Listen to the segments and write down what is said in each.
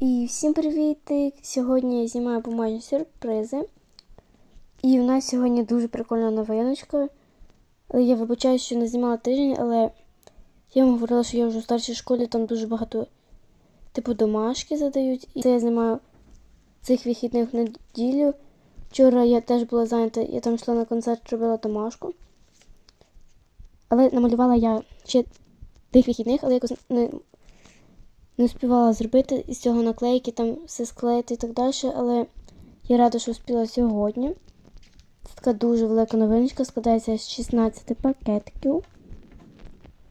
І всім привіт! Сьогодні я знімаю бумажні сюрпризи. І у нас сьогодні дуже прикольна новиночка. Я вибачаю, що не знімала тиждень, але я вам говорила, що я вже у старшій школі там дуже багато типу домашки задають. І це я знімаю цих вихідних неділю. Вчора я теж була зайнята, я там йшла на концерт, робила домашку. Але намалювала я ще тих вихідних, але якось не не успівала зробити із цього наклейки, там все склеїти і так далі, але я рада, що успіла сьогодні. Це така дуже велика новиночка, складається з 16 пакетиків.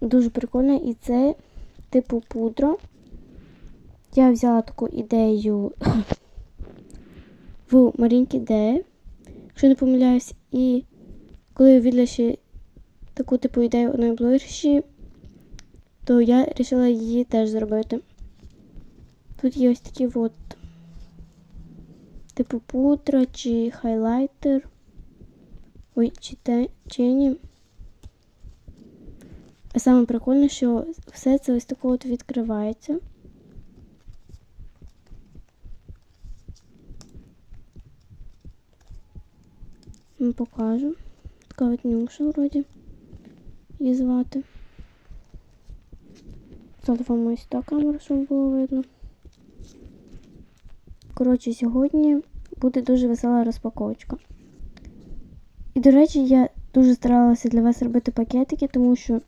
Дуже прикольна і це типу пудра. Я взяла таку ідею в Марінки Де, якщо не помиляюсь, і коли я відла ще таку типу ідею одної блогерші, то я вирішила її теж зробити. Тут є ось такі от, типу пудра чи хайлайтер. Ой, чи тіні. А саме прикольне, що все це ось тако от відкривається. Вам покажу. Така от нюша вроді її звати. Вам ось та камера, щоб було видно. Коротше, сьогодні буде дуже весела розпаковочка. І, до речі, я дуже старалася для вас робити пакетики, тому що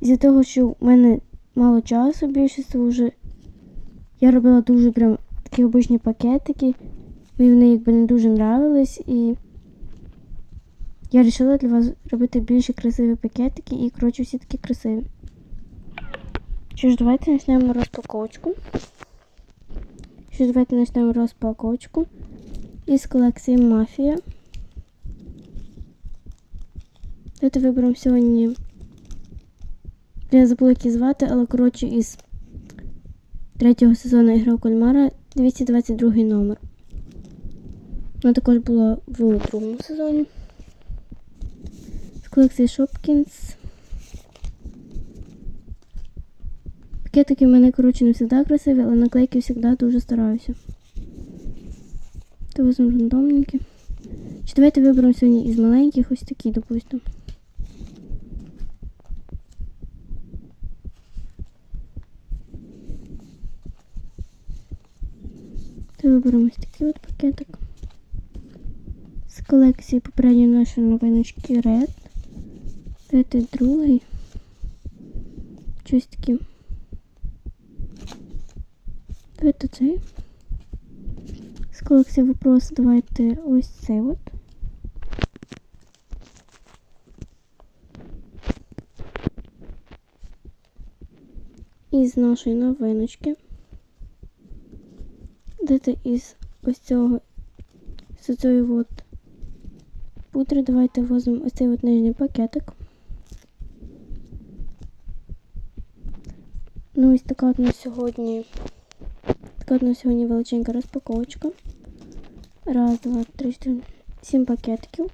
з-за того, що в мене мало часу більшість вже я робила дуже прям такі обичні пакетики. Мені вони якби не дуже нравились і я вирішила для вас робити більше красиві пакетики і, коротше, всі такі красиві. Що ж, давайте почнемо розпаковочку. Ж, давайте почнемо розпаковочку із колекції Мафія. Давайте виберемо сьогодні. Я забула які звати, але коротше із третього сезону Ігра Кальмара 222 номер. Вона також була в другому сезоні. З колекції Shopkins. Пакетики в мене, коротше, не завжди красиві, але наклейки завжди дуже стараюся. То візьмемо рандомненькі. Чи давайте виберемо сьогодні із маленьких ось такі, допустимо. То виберемо ось такий от пакетик. З колекції попередньої нашої новиночки Red. Давайте другий. Щось таке. Давайте цей. З колекції вопрос давайте ось цей от. Із нашої новиночки. Дайте із ось цього з цієї от пудри давайте візьмемо ось цей от нижній пакетик. Ну ось така от на сьогодні. На сьогодні величенька розпаковочка. Раз, два, три, чотири, сім пакетиків.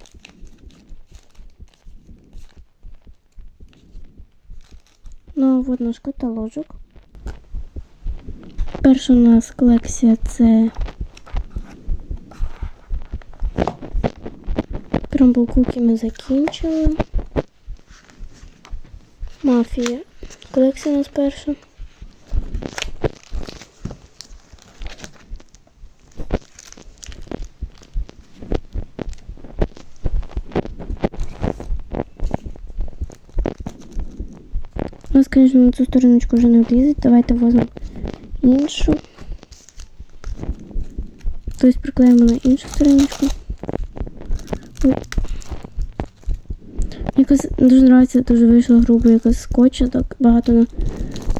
Ну, от наш каталожок. Перша у нас колекція це куки ми закінчили. Мафія. Колекція у нас перша. Звісно, на цю стороночку вже не влізить. Давайте візьмемо іншу. Тобто приклеїмо на іншу стороночку. Якось дуже подобається, дуже вийшло грубо якось скотча, так багато на,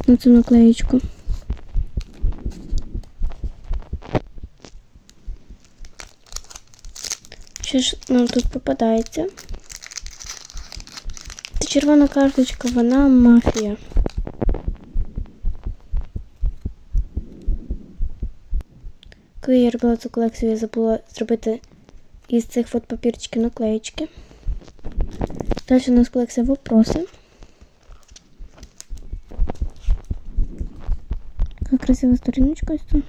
на цю наклеєчку. Що ж нам тут попадається? Червона карточка, вона мафія. Коли я робила цю колекцію, я забула зробити із цих фотопапірчиків наклеєчки. Далі у нас колекція вопроси. Как раз красива сторіночка ось тут.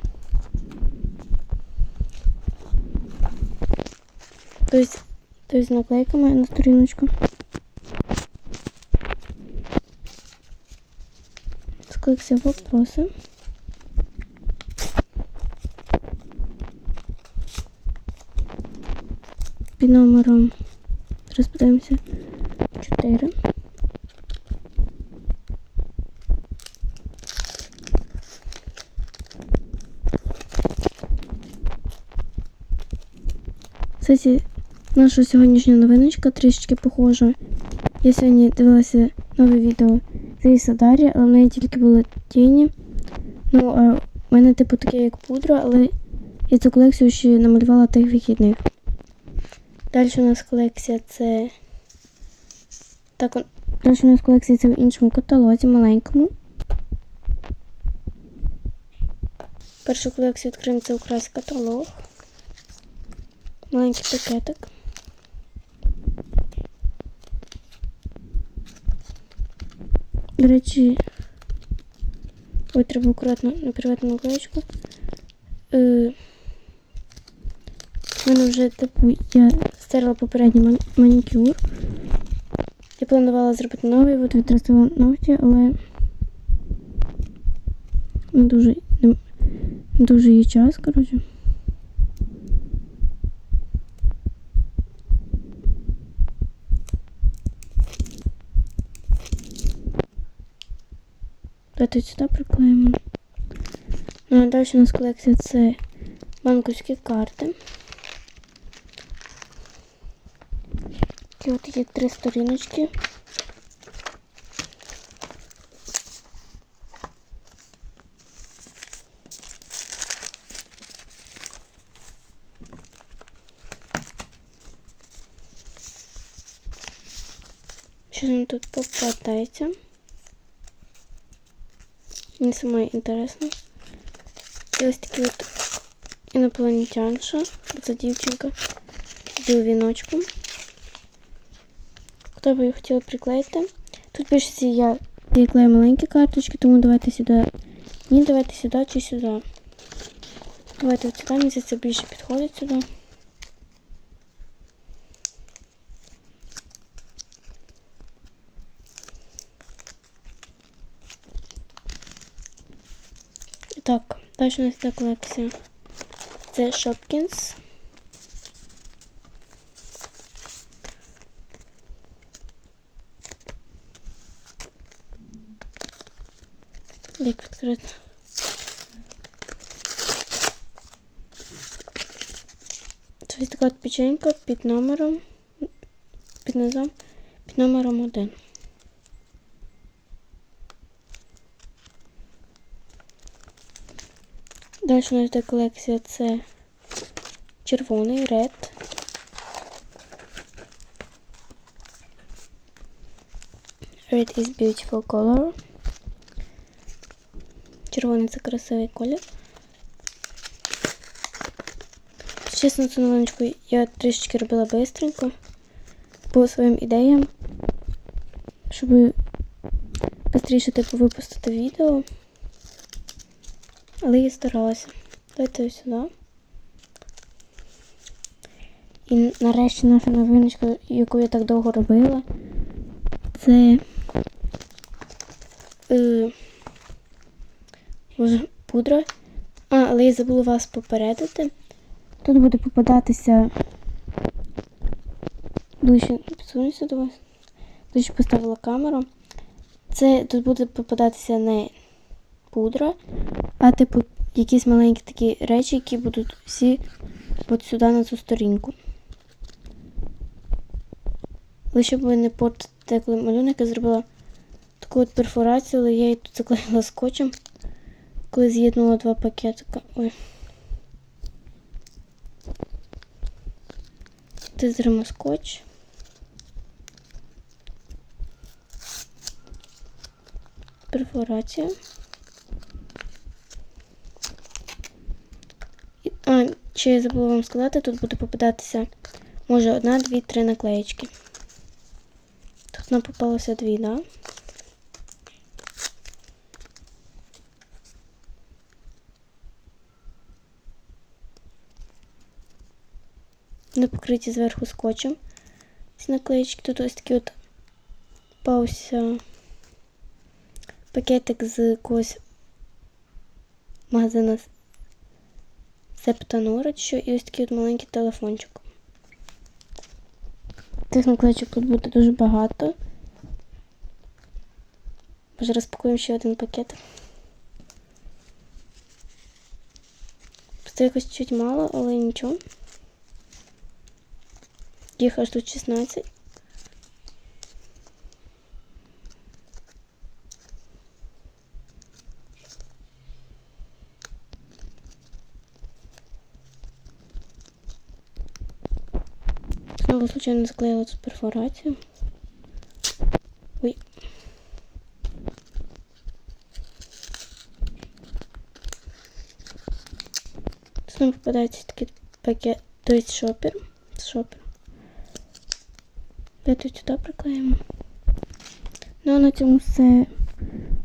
Тобто, тобто наклейка моя на сторіночку. Скликся вопроси. Під номером подивимося 4. Кстати, наша сьогоднішня новиночка трішечки похожа. Я сьогодні дивилася нове відео з Ріса Дар'я, але в неї тільки були тіні. Ну, а в мене типу таке як пудра, але я цю колекцію ще намалювала тих вихідних. Далі у нас колекція це. Так, далі у нас колекція це в іншому каталозі, маленькому. Першу колекцію відкриємо це укрась каталог. Маленький пакетик. До речі, ой, треба акуратно накривати наклеєчку. Е, в мене вже типу я стерла попередній манікюр. Я планувала зробити новий, от відростила ногті, але дуже, дуже є час, коротше. Давайте сюди приклеїмо. Ну, а далі у нас колекція це банківські карти. Такі от є три сторіночки. Що нам тут попадається? Мені саме інтересно. І ось такий от інопланетянша. Це дівчинка з віночком. Хто би її хотів приклеїти? Тут пишеться я приклею маленькі карточки, тому давайте сюди. Ні, давайте сюди чи сюди. Давайте от сюди, мені це більше підходить сюди. Так, далі у нас ця колекція. Це Shopkins. Як відкрити? Ось така печенька під номером, під низом, під номером один. Далі у нас колекція це червоний ред. Red is beautiful color. Червоний це красивий колір. Чесно, цю новиночку я трішечки робила бистренько по своїм ідеям, щоб швидше типу випустити відео. Але я старалася. Ось сюди. І нарешті наша новиночка, яку я так довго робила, це е, пудра. А, але я забула вас попередити. Тут буде попадатися. Ближче підсунуся до вас. Ближче поставила камеру. Це тут буде попадатися не пудра, а типу якісь маленькі такі речі, які будуть всі от сюди на цю сторінку. Лише б ви не портите, коли малюнок я зробила таку от перфорацію, але я її тут заклеїла скотчем, коли з'єднала два пакетика. Ой. Ти зримо скотч. Перфорація. Ще я забула вам сказати, тут буде попадатися, може, одна, дві, три наклеєчки. Тут нам попалося дві, так? Да? Вони покриті зверху скотчем. Ці наклеїчки тут ось такі от пався пакетик з когось магазина Септанора, що і ось такий от маленький телефончик. Тих наклеїчок тут буде дуже багато. Може розпакуємо ще один пакет. Просто якось чуть мало, але нічого. Їх аж тут 16. Снова случайно заклеила тут перфорацию. Ой. Снова попадается такой пакет, то есть шопер. Шопер. Давайте сюди приклеїмо. Ну а на цьому все.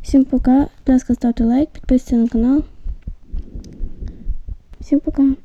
Всім пока. Будь ласка, ставте лайк, підписуйтесь на канал. Всім пока.